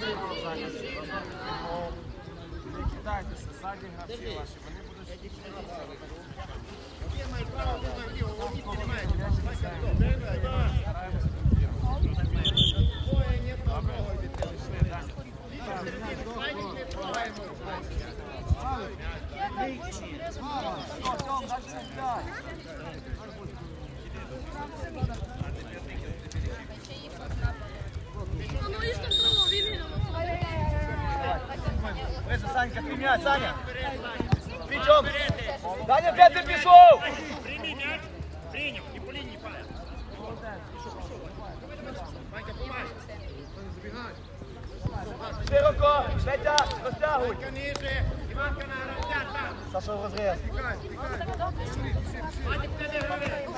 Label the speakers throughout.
Speaker 1: Зліва захист. Не ззаді гравці ваші, вони будуть стараємося
Speaker 2: Ну, і штовхнуло, він і
Speaker 3: Вище, Санька, твій м'яч, Саня. Пічом. Даня, де ти пішов?
Speaker 4: Прийми м'яч, прийняв і по лінії палець. Ванька, помагай.
Speaker 3: Широко, Петя, розтягуй.
Speaker 4: Ванька ниже, Іванка на гравця там.
Speaker 3: Саша в розріз.
Speaker 4: Ванька не гравець.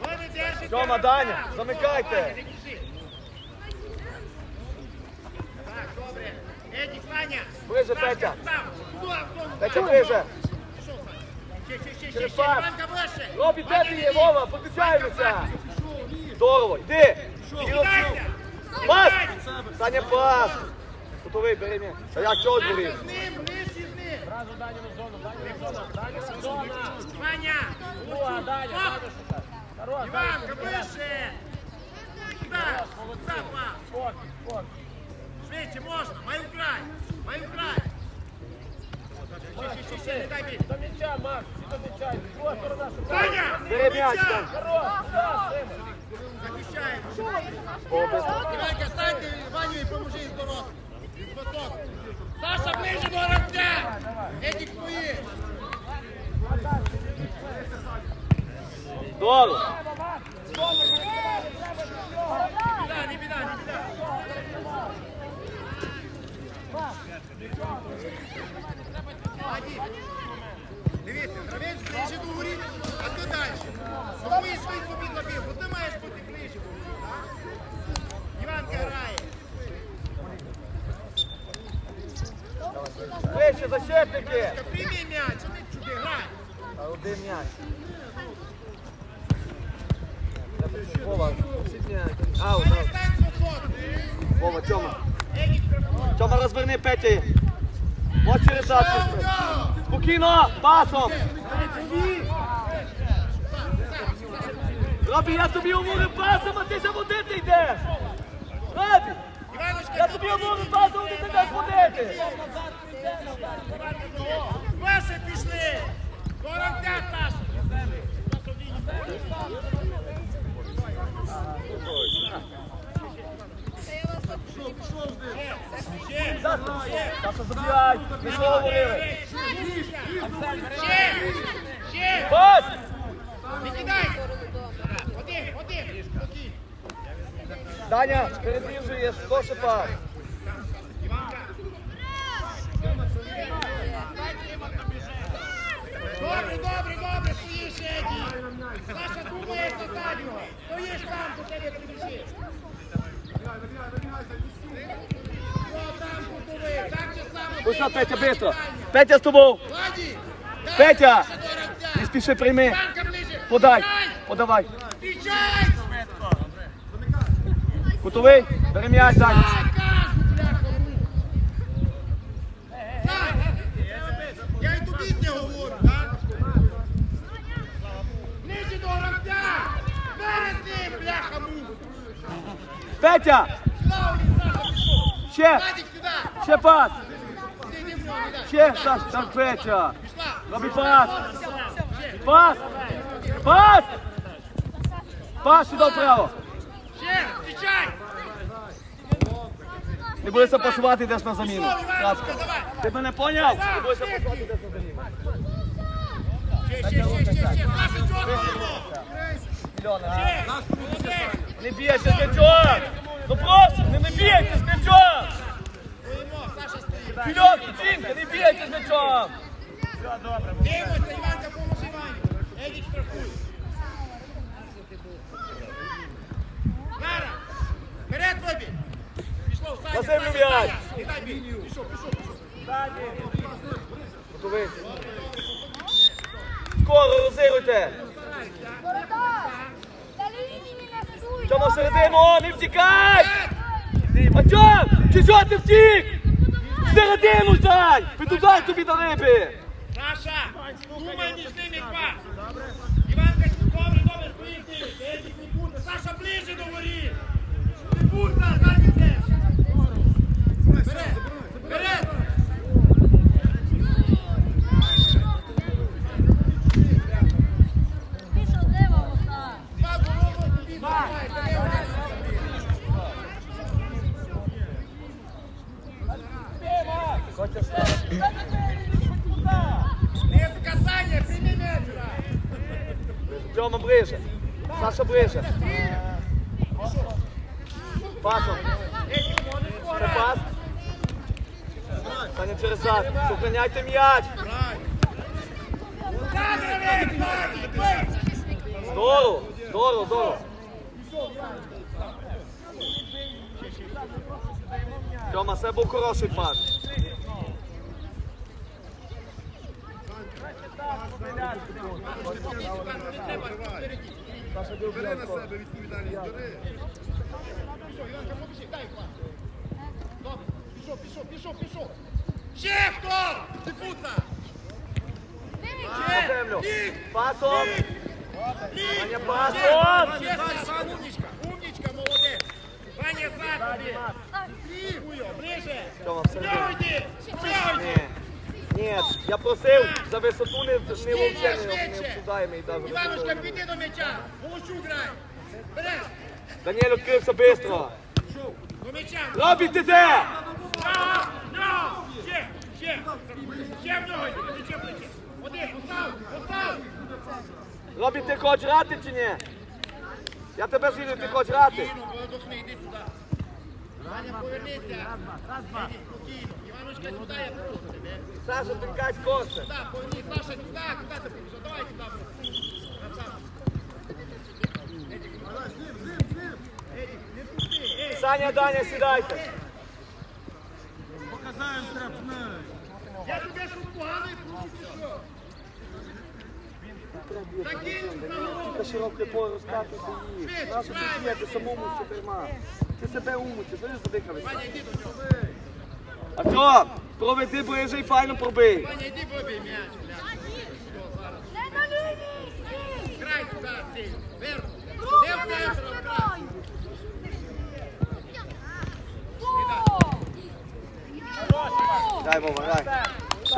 Speaker 4: Вони держать.
Speaker 3: Тьома, Даня, замикайте.
Speaker 4: Не біжи. Так, добре. Едік, Саня.
Speaker 3: Ближе, Петя. Петя, ближе. Через пас. Робі, де ти є. Вова? Підключаємося.
Speaker 4: Ванька,
Speaker 3: Здорово, йди. Пас. Саня, пас. Готовий, бери м'яч. А як цього дворі?
Speaker 4: З ним, нижче з ним.
Speaker 1: Зразу Даню на зону, Даню на зону, Даню на зону.
Speaker 4: Ваня.
Speaker 1: О, Даня, Даня шукай. Хорош,
Speaker 4: Іванка, ближче. Сюди. Запа.
Speaker 1: спокій, спокій.
Speaker 4: Швидше можна. Маю край. Маю край. Ще, і поможи із дорог. Із босок. Саша, ближче до гравця. Едік свої.
Speaker 3: Здорово.
Speaker 4: Біда, не біда, не біда. Ваді, Дивіться, гравець ближче до горі, а ти далі. Тому і свій собі забіг, бо ти маєш бути ближче до горі, так? Іванка грає. Та прийми м'яч, не чуди, грай.
Speaker 3: А один м'яч. Вова,
Speaker 4: босок.
Speaker 3: Вова, Тьома. Тьома, розверни Петі. Ось через
Speaker 4: Що у
Speaker 3: задку.
Speaker 4: нього?
Speaker 3: Спокійно, пасом. Робі, я тобі говорю пасом, а ти заводити йдеш. Робі, я тобі говорю пасом, а ти йдеш водити.
Speaker 4: Ваше пішли! До гравця, Саша!
Speaker 3: Забігай. Ми що
Speaker 4: ще, ще!
Speaker 3: Пас!
Speaker 4: Не! Один, один.
Speaker 3: Даня, перебіжуєш, хто ще пас?
Speaker 4: Добре, добре, добре, стоїш, Еді! Саша думає, що Таню! Стоїш там, до тебе кутовий? Само
Speaker 3: Пусть на Петя, быстро. Петя з тобою.
Speaker 4: Владі! дай
Speaker 3: Петя!
Speaker 4: ближче до гравця.
Speaker 3: Не спіши, прийми.
Speaker 4: Іванка ближче!
Speaker 3: Подай, подавай.
Speaker 4: Встречай!
Speaker 3: Готовий? Бери м'яч, Даня.
Speaker 4: Дай кажу, бляха, Сань, Я й тобі це говорю, так? Ближче до гравця! Перед ним, бляха, мух!
Speaker 3: Петя, ще, ще пас. Ще, Саш, там Петя. Роби пас. Пас. Пас. Пас сюди вправо.
Speaker 4: Ще, встречай!
Speaker 3: Не бойся пасувати, йдеш на заміну. Ти мене поняв? Не бойся пасувати, йдеш на заміну.
Speaker 4: Ще, ще, ще, ще, ще! Саша, чого було?
Speaker 3: А? Не бійся з. Ну просто, не, не м'ячом.
Speaker 4: Стоїмо,
Speaker 3: Вперед, Тінка, не бійте з. Все, добре.
Speaker 4: Дивимося, Саня,
Speaker 3: На землю м'яч.
Speaker 4: Пішов, пішов, пішов.
Speaker 3: Скоро розігруйте.
Speaker 2: Воротар!
Speaker 3: Тьома всередину, о, не втікай! Артем, чи що ти втік? Середину стань! Підудай тобі до риби!
Speaker 4: Саша, думай між ними два. Іванка, добре, добре, стоїть. Саша, ближче до воріт. Не буде, задній теж. Вперед, вперед.
Speaker 2: Пішов лево, воротар!
Speaker 4: Два голову тобі давай, давай. Не в касання, прийми м'яч.
Speaker 3: Тьома ближе. Ближе. Пасом. Пас. Саня через зад. Зупиняйте м'яч. Здорово, здорово, здорово. Тьома, це був хороший пас.
Speaker 4: Бери на себе відповідальність, бери. Іванка, побіжи, дай пас. Добре, пішов, пішов, пішов, пішов. Ще хто? Дифута!
Speaker 3: На землю. Пасом. Саня, пасом.
Speaker 4: Умничка, умничка, молодець. Ваня, зад тобі. Хуйо, ближе.
Speaker 3: Ні. я просив за висоту не, не обсудаємо і навіть.
Speaker 4: Іваночка, піди до м'яча. Волощук грай. Береш.
Speaker 3: Даніель відкрився швидко.
Speaker 4: До м'яча.
Speaker 3: Робіть ти де?
Speaker 4: На, на, ще, ще. Ще в нього йди, до. Один, постав, постав.
Speaker 3: Робіть ти хочеш грати чи ні? Я тебе звідти, ти хочеш грати?
Speaker 4: Спокійно, Володухни, йди сюди. Ваня, повернися. Іди спокійно. Іваночка, сюди я тебе.
Speaker 3: Саша, кай скорше.
Speaker 4: Сюди, повернись. Саша, сюди, куди ти побіжав? Давай. Ей,
Speaker 3: Саня, Даня, сідайте.
Speaker 4: Я тебе що поганий прошу, що?
Speaker 3: Та широке поле розкатуйте їх.
Speaker 4: Швидше,
Speaker 3: ти самому все тримав? Ти себе умучиш, ви задихались.
Speaker 4: Ваня, йди до нього.
Speaker 3: Артем, проведи ближе і файно пробий.
Speaker 4: Ваня, йди побій м'яч, блядь.
Speaker 2: Не на лінії! Стій!
Speaker 4: Грай сюди, сильно. Вверх.
Speaker 2: Руки
Speaker 4: Де в
Speaker 2: спиною!
Speaker 3: Дай, Вова, дай.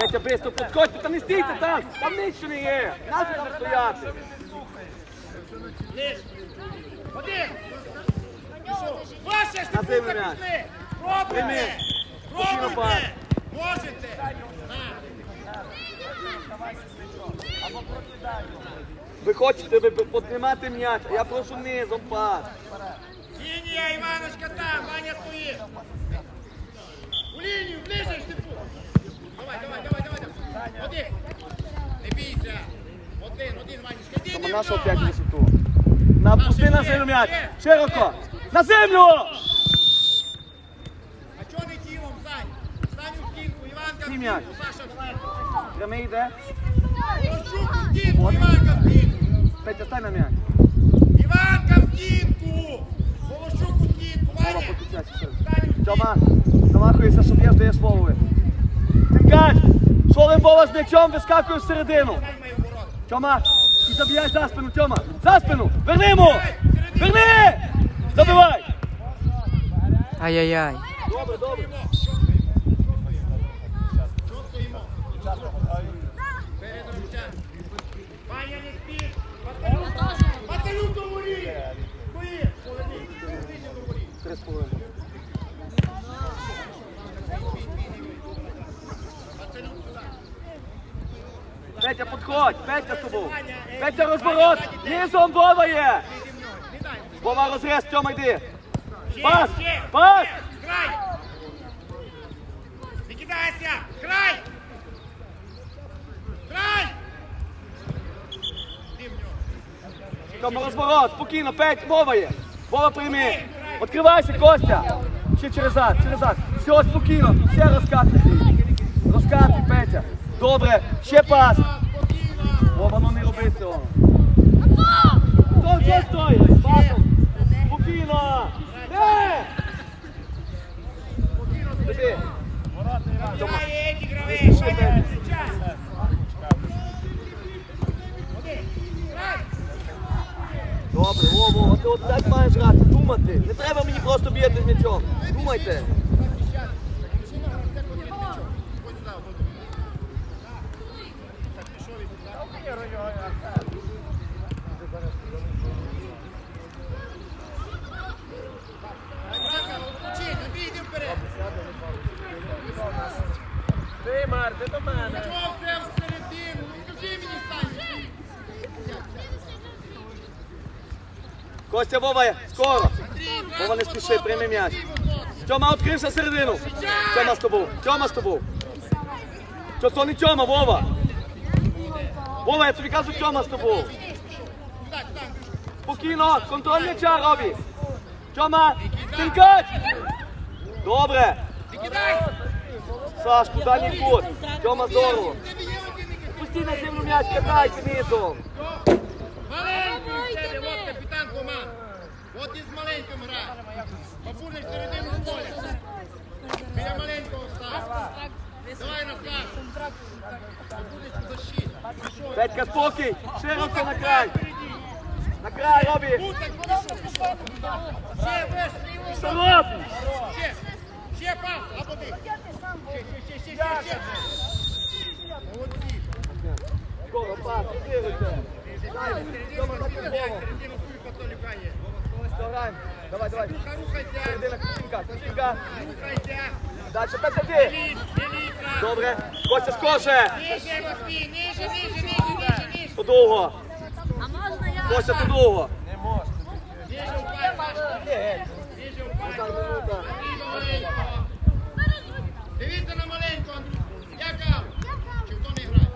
Speaker 3: Петя, бистро підходьте, та не стійте там, там нічого не є. Нащо там стояти?
Speaker 4: Лиш. Один. Вася, ж ти пука пішли.
Speaker 3: Прийми. Спокійно.
Speaker 4: Можете.
Speaker 3: Ви хочете ви піднімати м'яч, а я прошу низом пас.
Speaker 4: Лінія, Іваночка, там. Ваня стоїть. У лінію, ближче, ж. Давай, давай, давай, давай. Один. Не бійся. Один, один, Ванечка. Іди, іди
Speaker 3: нашого 5 висоту. На, пусти на землю м'яч. Широко. На землю!
Speaker 4: А чого не тілом, Сань? Стань у в
Speaker 3: Ні, м'яч.
Speaker 4: в.
Speaker 3: Прямий йде.
Speaker 4: В в стінку.
Speaker 3: Петя, стань на м'яч.
Speaker 4: Іванка в стінку. Волощук у стінку,
Speaker 3: Вова,
Speaker 4: Ваня.
Speaker 3: покачайся.
Speaker 4: Стань у стінку.
Speaker 3: Тьома, замахується, щоб я здаєш Вовові. Тимкач, коли Вова з м'ячом вискакує всередину.
Speaker 4: Стань.
Speaker 3: Тьома, і забігай за спину, Тьома. За спину! Верни йому! Верни! Забивай!
Speaker 5: Ай-яй-яй.
Speaker 3: Добре, добре. три з половиною. Петя, підходь! Петя з тобою! Петя розворот! Низом Вова є! Вова розрез, Тьома йди! Пас! Пас!
Speaker 4: Край! Не кидайся! Край! Край!
Speaker 3: Тьома розворот! Спокійно, Петя, Вова є! Вова прийми! Відкривайся, Костя. Ще через зад, через зад. Все, спокійно, ще розкати. Розкати, Петя. Добре, ще пас. Вова, ну не роби цього. Стой, стой. Пасом. Спокійно. Не! Тобі. Тьома.
Speaker 4: Грає, Едік, гравець, Саня, час.
Speaker 3: Добре, Вово, ти от так маєш грати, думати. Не треба мені просто бігати з м'ячом. Думайте.
Speaker 4: Чи, тобі йди вперед.
Speaker 1: Ти, Мар, ти до мене.
Speaker 4: Чого прям середину? Скажи мені, Саня.
Speaker 3: Костя, Вова, скоро. Не прийми м'яч. Тьома відкрився середину. Тьома з тобою. Тьома з тобою. Що то не Тьома, Вова. Вова, я тобі кажу, Тьома з тобою. Спокійно, контроль м'яча, Робі. Тьома, тінкать. Добре. Саш, куди не кут. Тьома, здорово. Пусти на землю м'яч, катайся низом.
Speaker 4: Маленький капітан команд. От із маленьким грає. Бабулик середину поля. Біля маленького став. Давай на старт. Бабулик у защиті. Пішов.
Speaker 3: Петька, спокій. Широко на край. На край, Робі.
Speaker 4: Пішов. Ще.
Speaker 3: Стоп!
Speaker 4: Ще. Ще пас. Або ти. Ще, ще, ще, ще. Молодці.
Speaker 3: Скоро, пас, і
Speaker 4: Середину патолюка є.
Speaker 3: Граємо. Давай, давай. Середина, Костінька.
Speaker 4: Рухайся.
Speaker 3: Дальше, Петя, ти. Добре. Костя, скорше.
Speaker 4: Ниже, Матвій, ниже, ниже, ниже, ниже, ниже.
Speaker 3: Подовго.
Speaker 2: А можна я?
Speaker 3: Костя, подовго.
Speaker 1: Не можна.
Speaker 4: Ниже впад. Ниже впад. Дивіться на маленького, Андрій. Як грав? Чи хто не грає?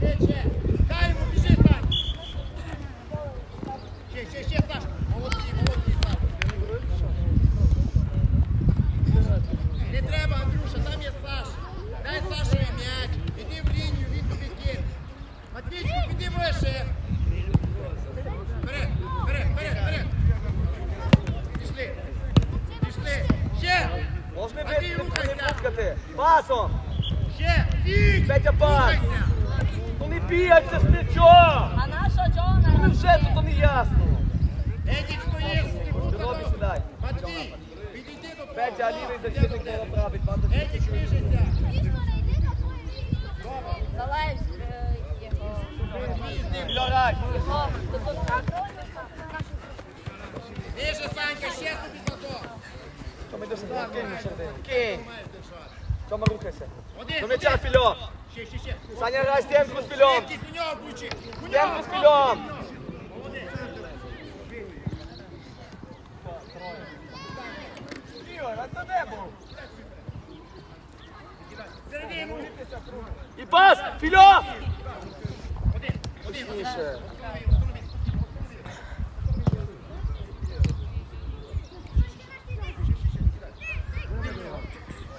Speaker 4: Ще, ще. Дай йому, біжи, Саш. Ще, ще, ще, Саш. Молодці, молодці, Саш. Не треба, Андрюша, там є Саш. Дай Сашові м'яч. Іди в лінію, він тобі кине. Матвійчик, піди вище. Вперед, вперед, вперед, вперед. Пішли. Пішли. Ще.
Speaker 3: Можна
Speaker 4: Матвій,
Speaker 3: бити, не
Speaker 4: рухайся.
Speaker 3: Пасом.
Speaker 4: Ще.
Speaker 3: Петя, пас. Ну не бігайте з м'ячом.
Speaker 2: А наша
Speaker 3: Ну
Speaker 2: Джона?
Speaker 3: вже тут то не ясно.
Speaker 4: Едік стоїть.
Speaker 3: Ти сідай.
Speaker 4: Матвій, підійди до
Speaker 3: Петя, лівий защитник правий. Банда
Speaker 4: Едік движеться.
Speaker 2: Залаєвськ.
Speaker 3: Лягай.
Speaker 4: Ниже, Санька, ще тобі за то.
Speaker 3: Тьома, йди сюди. Кинь Тьома, рухайся. До м'яча. Фільо. Саня, грай стенку з Фільом.
Speaker 4: Едік, у нього включи. У
Speaker 3: Стенку з Фільом. І пас. Фільо.
Speaker 4: Один, один, один.
Speaker 3: Тише.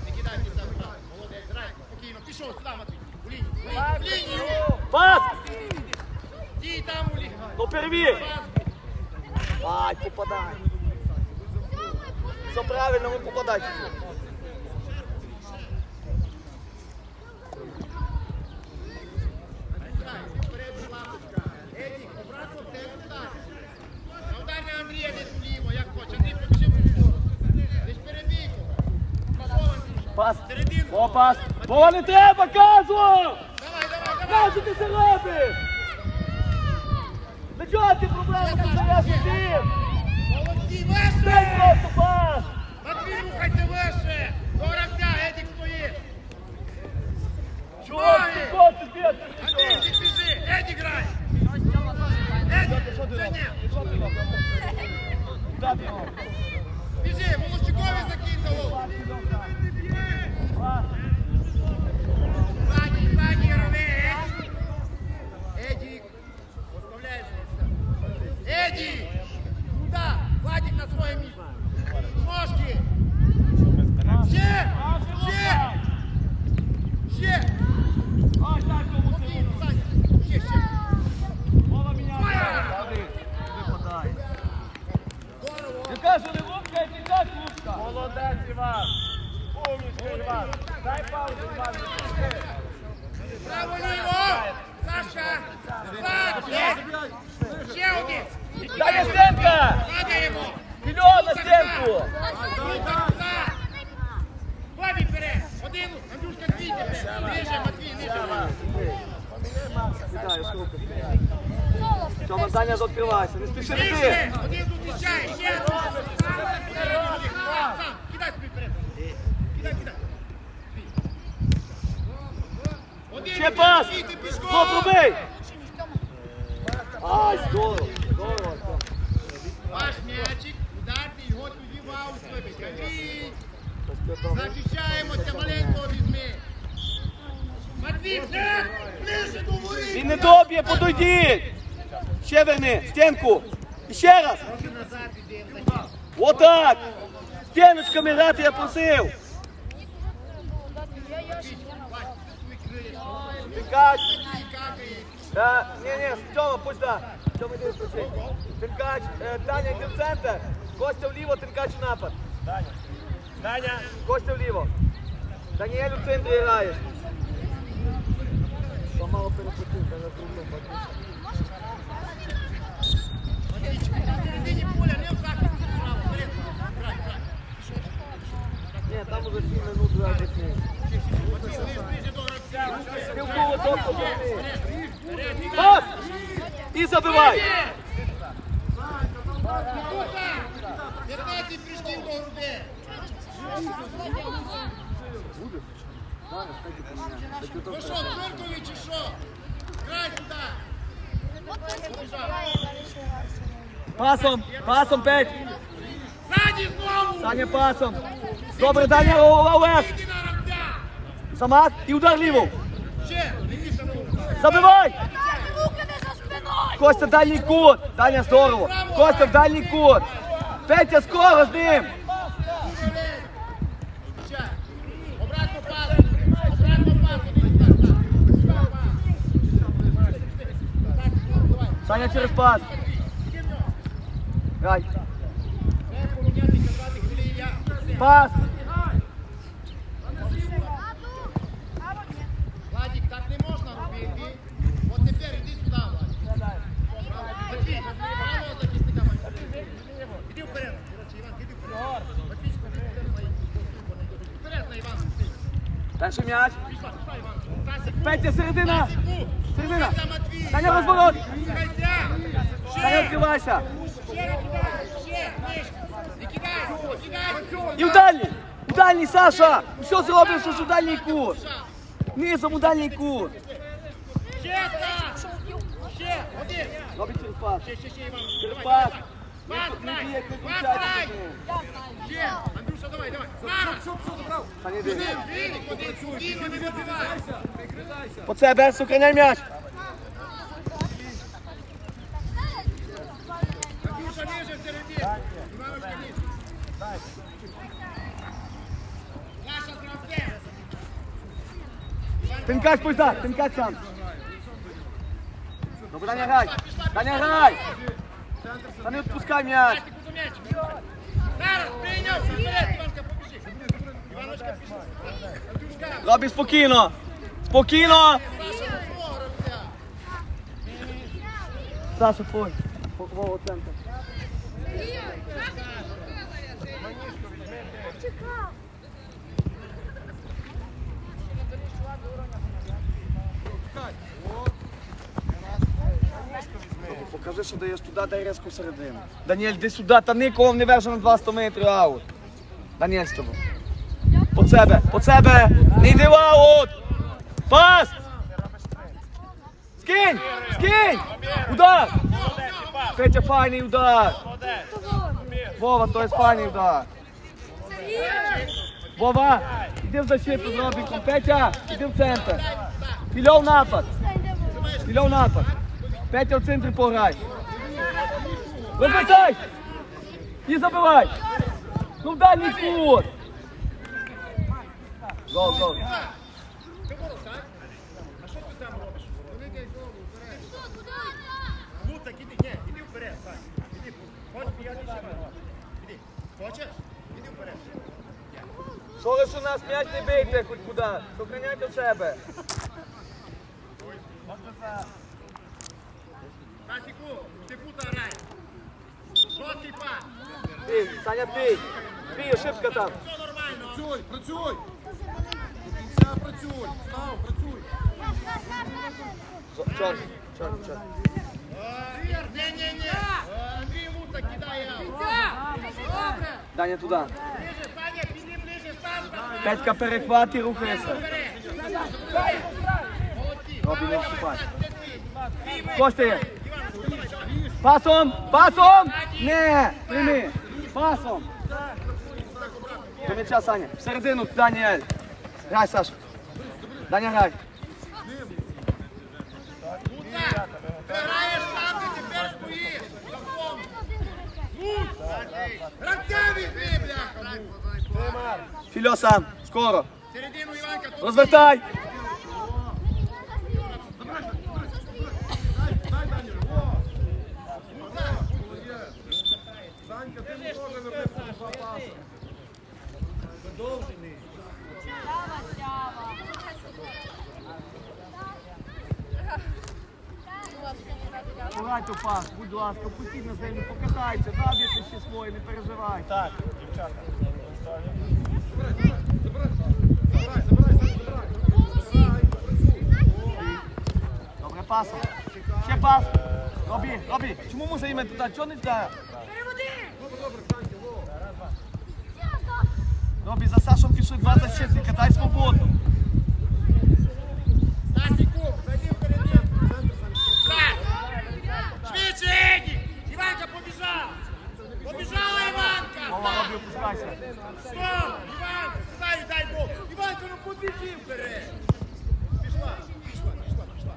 Speaker 4: Не кидай мені там. так. Молодець, грай. Спокійно. Пішов сюди, Матвій. У лінію. В лінію.
Speaker 3: Пас.
Speaker 4: Дій там у лінію.
Speaker 3: Ну перевір. Ай, попадай. Все правильно, ви
Speaker 4: Андрій.
Speaker 3: Пас.
Speaker 4: Серединку.
Speaker 3: О, пас. Не треба, кажу!
Speaker 4: Давай, давай, давай.
Speaker 3: Кажу, ти це робиш! Для чого ти проблеми не стояш усім?
Speaker 4: Молодці,
Speaker 3: Дай
Speaker 4: вище!
Speaker 3: просто пас!
Speaker 4: Матвій, рухайся вище! До гравця, Едік стоїть!
Speaker 3: Чого ти хочеш бігати?
Speaker 4: Андрій, ти біжи! Едік грай! Едік, це ні!
Speaker 3: Куди ти його?
Speaker 4: Біжи, Волощукові закинь за голову! Вижили, Лубка і підтяг Лубка. Молодець, Іван. Умнічка, Іван. Дай паузу, Іван. Право, ліво. Сашка. Влад. Ще один.
Speaker 3: Дай Настенка.
Speaker 4: Падаємо.
Speaker 3: Вільон,
Speaker 4: Настенку. Бабі бере. Один, Андрюшка, дві. Ниже, Матвій, ниже. Матвій, ниже.
Speaker 3: Тьома, Даня, відкривайся, не спіши ти!
Speaker 4: Один зустрічає. Ще. Кидай собі вперед. Кидай, кидай.
Speaker 3: Ще пас! Хлоп, роби! Ай, здорово, здорово.
Speaker 4: Ваш м'ячик, ударний, його тоді в аут вибить. Захищаємося, маленького візьми. Матвій, ближче до воріт.
Speaker 3: Він не доб'є, подойдіть! Ще верни, стінку! І ще раз!
Speaker 4: Назад іде, в захист.
Speaker 3: Отак! Стіночками грати я просив!
Speaker 4: Вась, ти свої крилля.
Speaker 3: Тинкач!
Speaker 4: Такий какає.
Speaker 3: Е, ні, ні, Тьома, пусть да. Тьома, іди включи. Тинкач, е, Даня, йди в центр. Костя вліво, Тинкач в напад.
Speaker 1: Даня. Даня.
Speaker 3: Костя вліво. Даніель у центрі граєш. Помало перепутив, Даня трудно.
Speaker 4: В
Speaker 3: І забивай!
Speaker 4: 15 прыжків до груди. Ну що, Цуркові чи що? Грай сюди.
Speaker 3: Пасом, пасом,
Speaker 4: знову.
Speaker 3: Саня пасом. Добре, Даня, Олег. Самат і удар ліво. Забивай! Костя в дальній кут. Даня, здорово. Костя в дальній кут. Петя, скоро з ним.
Speaker 4: Ще. Обратно пас. Я.
Speaker 3: Пас.
Speaker 4: Владик, так не можна робити. От тепер іди сюди, Владик. Матвій, правого захисника Матвій. Іди вперед. Коротше, Іван, іди вперед. Матвій, вперед на Івана.
Speaker 3: Перший м'яч.
Speaker 4: Пішла, пішла, Іван.
Speaker 3: Петя, середина. Середина. Саня, розворот.
Speaker 4: Ще,
Speaker 3: відкривайся. І в дальній. В дальній, Саша. Все зробиш, що у дальній кут. Низом у дальній кут.
Speaker 4: Ще. Ще, один.
Speaker 3: Робить через.
Speaker 4: Ще, ще, ще. Ще, Андрюша, давай, давай.
Speaker 3: По це, Берс, сохраняй м'яч.
Speaker 4: Андрюша, ниже всередині. Іваночка, ниже. Наша трансфер.
Speaker 3: Тинкач, пусть да. Тинкач сам. Добре, Даня, грай. Даня, грай. Та не відпускай м'яч.
Speaker 4: Тактику до м'ячика. Зараз, прийняв. Вперед, Іванка, побіжи. Іваночка, пішла. Андрюшка,
Speaker 3: Робі спокійно. Спокійно.
Speaker 4: Саша, до свого гравця.
Speaker 3: Саша, фой. Вова, центр. Покажи, що даєш туди, дай резко всередину. Даніель, йди сюди, та нікого не веже на 200 метрів аут. Даніель з тобою. По себе, по себе. Не йди в аут. Пас! Скинь! Скинь! Удар! Петя, файний удар! Вова, то є файний удар! Вова, іди в защиту з Робіком. Петя, іди в центр. Фільов напад. Фільов напад. Петя в центрі пограй. Розвитай! І забивай! Ну в дальній кут! Гол, гол.
Speaker 4: Ти ворог, так? А що ти там робиш? Вони десь голову вперед. Ну так іди, ні, іди вперед, так. Іди, хочеш п'яти ще раз. Іди. Хочеш? Іди вперед.
Speaker 3: Що лиш у нас м'яч не бийте хоч куди. Сохраняйте себе.
Speaker 4: Стасіку, ти пута грай. Жорсткий пас.
Speaker 3: Бій, Саня, бій. Бій, ошибка там.
Speaker 4: Все нормально.
Speaker 5: Працюй, працюй! Кінця працюй! Став, працюй!
Speaker 3: Чорт, чорт, чорт.
Speaker 4: Ні-ні-ні. Андрій Лута кидає.
Speaker 3: Даня туди.
Speaker 4: Саня, піди.
Speaker 3: Петька перехват і.
Speaker 4: Вперед.
Speaker 3: Робі не вступай. Костя. Пасом! Пасом! Не! Прийми! Пасом! До Саня. Всередину, Даніель. Грай, Саша. Даня, грай.
Speaker 4: Граєш там, ти тепер.
Speaker 3: Фільо сам. Скоро. Розвертай! Пограйте в пас, будь ласка, пустіть на землю, покатайте, заб'єте ще своє, не переживай. Так, дівчата. Добре, пас. Ще пас. Робі, робі. Чому мусить іме туди? Чого не туди? Робі, за Сашом пішли два защитника, дай свободу.
Speaker 4: Стасіку, зайди вперед. Так. Швидше, Еді. Іванка побіжала. Побіжала Так.
Speaker 3: Робі, опускайся.
Speaker 4: Іванка, стай, дай Бог! Іванка, ну побіжи вперед! Пішла, пішла, пішла, пішла.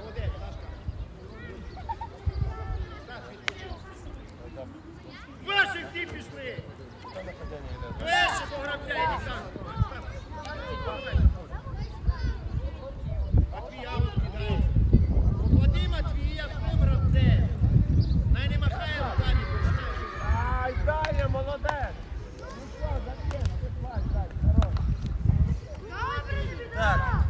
Speaker 4: Молодець, Сашка. Ваші всі пішли! Вище по гравця, іди сам. Матвій аут кидає. Поклади Матвія з тим гравцем. Най не махає руками.
Speaker 1: Ай, Даня, молодець!
Speaker 3: Так.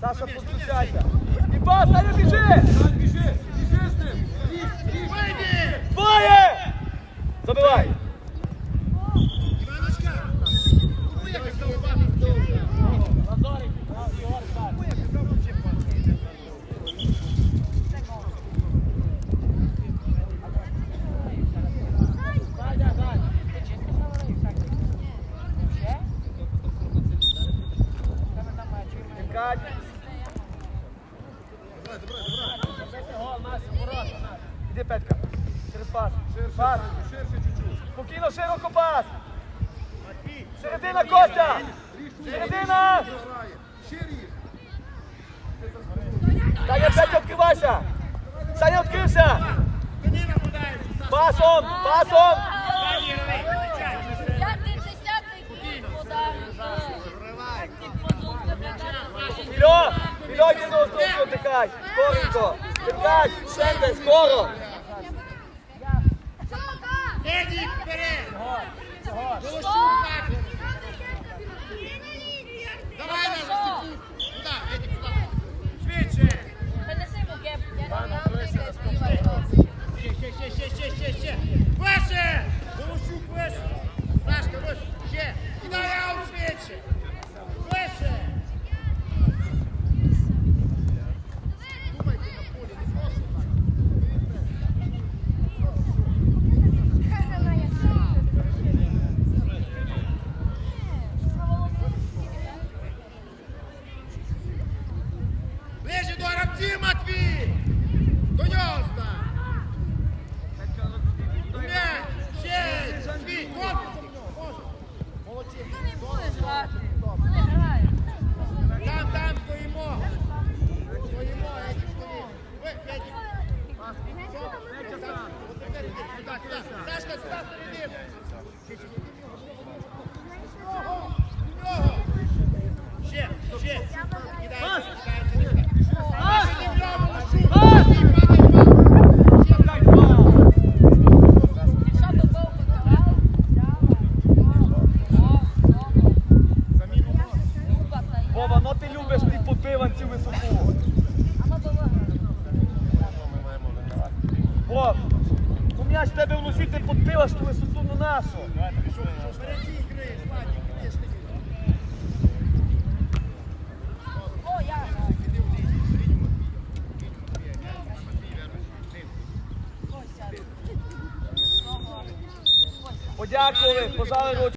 Speaker 3: Саша, підключайся. І пас, Саня, біжи!
Speaker 5: Сань, біжи! Біжи з ним! Біж, біж!
Speaker 4: Вийди!
Speaker 3: Двоє! Забивай!
Speaker 4: Іваночка! Ну, як це у вас довго? Ну, як це вообще пахне?
Speaker 3: Чекай. Іди, Петка. Через пас. Пас. Спокійно, широко пас. Середина, Костя! Середина! Саня, Петя, відкривайся! Саня,
Speaker 4: нападають!
Speaker 3: Пасом! Пасом! Фільо! Фільо, йди на островку, тикай! Скоренько! Тикай! Шенде, скоро!
Speaker 4: Еді, вперед! Голосуй, Сашка, сюди, сюди!